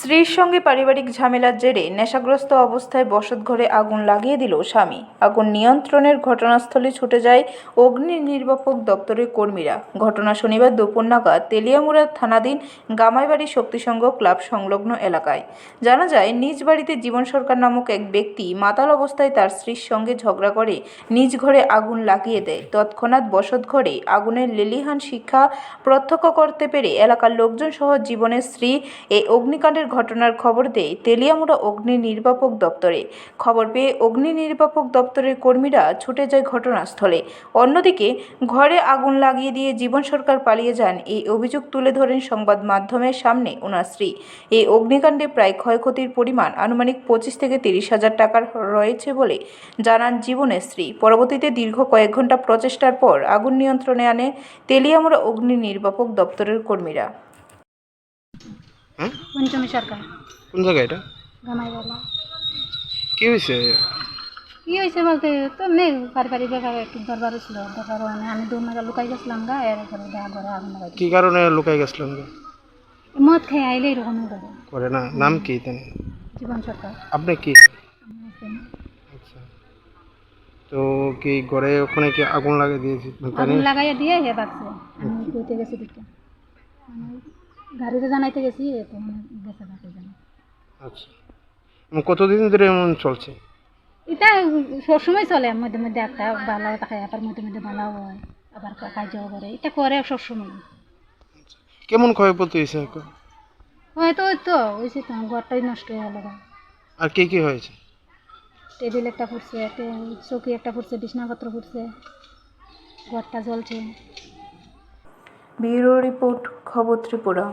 স্ত্রীর সঙ্গে পারিবারিক ঝামেলার জেরে নেশাগ্রস্ত অবস্থায় বসত ঘরে আগুন লাগিয়ে দিল স্বামী। আগুন নিয়ন্ত্রণের ঘটনাস্থলে ছুটে যায় অগ্নি নির্বাপক দপ্তরের কর্মীরা। ঘটনা শনিবার দুপুর নাগাদ তেলিয়ামুড়া থানাধীন গামাইবাড়ি শক্তিসংঘ ক্লাব সংলগ্ন এলাকায়। জানা যায়, নিজ বাড়িতে জীবন সরকার নামক এক ব্যক্তি মাতাল অবস্থায় তার স্ত্রীর সঙ্গে ঝগড়া করে নিজ ঘরে আগুন লাগিয়ে দেয়। তৎক্ষণাৎ বসত ঘরে আগুনের লেলিহান শিক্ষা প্রত্যক্ষ করতে পেরে এলাকার লোকজন সহ জীবনের স্ত্রী এই অগ্নিকাণ্ডের ঘটনার খবর দেয় তেলিয়ামুড়া অগ্নি নির্বাপক দপ্তরে। খবর পেয়ে অগ্নি নির্বাপক দপ্তরের কর্মীরা ছুটে যায় ঘটনাস্থলে। অন্যদিকে, ঘরে আগুন লাগিয়ে দিয়ে জীবন সরকার পালিয়ে যান এই অভিযোগ তুলে ধরেন সংবাদ মাধ্যমের সামনে ওনার স্ত্রী। এই অগ্নিকাণ্ডে প্রায় ক্ষয়ক্ষতির পরিমাণ আনুমানিক পঁচিশ থেকে তিরিশ হাজার টাকার রয়েছে বলে জানান জীবনের স্ত্রী। পরবর্তীতে দীর্ঘ কয়েক ঘণ্টা প্রচেষ্টার পর আগুন নিয়ন্ত্রণে আনে তেলিয়ামুড়া অগ্নি নির্বাপক দপ্তরের কর্মীরা। হ্যাঁ? পঞ্চমী সরকার। কোন জায়গা এটা? গামাইবালা। কি হয়েছে কি হয়েছে বলতে তো নেই পারিবারিক ব্যাপারে একটু দরবার ছিল দরবার মানে আমি দু লুকাই গেছিলাম গা এর দেখা আগুন লাগাই কি কারণে লুকাই গে? মদ খেয়ে আইলে এরকমই করে করে না নাম কি তেনে জীবন সরকার। আপনি কি? আচ্ছা। তো কি ঘরে ওখানে কি আগুন লাগিয়ে দিয়েছি? আগুন লাগাইয়া দিয়ে হে বাগছে। আমি কইতে গেছি দিকে গাড়িতে জানাইতে গেছি তো মানে গেছে বাকি জানা আচ্ছা। কতদিন ধরে এমন চলছে? এটা সবসময় চলে মধ্যে মধ্যে একটা ভালো থাকে আবার মধ্যে মধ্যে ভালো হয় আবার কাজও করে এটা করে সবসময়। কেমন ক্ষয়ক্ষতি হয়েছে এখন? হয়তো তো ওই তো ঘরটাই নষ্ট হয়ে গেল আর কি কি হয়েছে? টেবিল একটা ফুটছে চৌকি একটা ফুটছে বিছনাপত্র ফুটছে ঘরটা জ্বলছে। ବ୍ୟୁରୋ ରିପୋର୍ଟ ଖବର ତ୍ରିପୁରା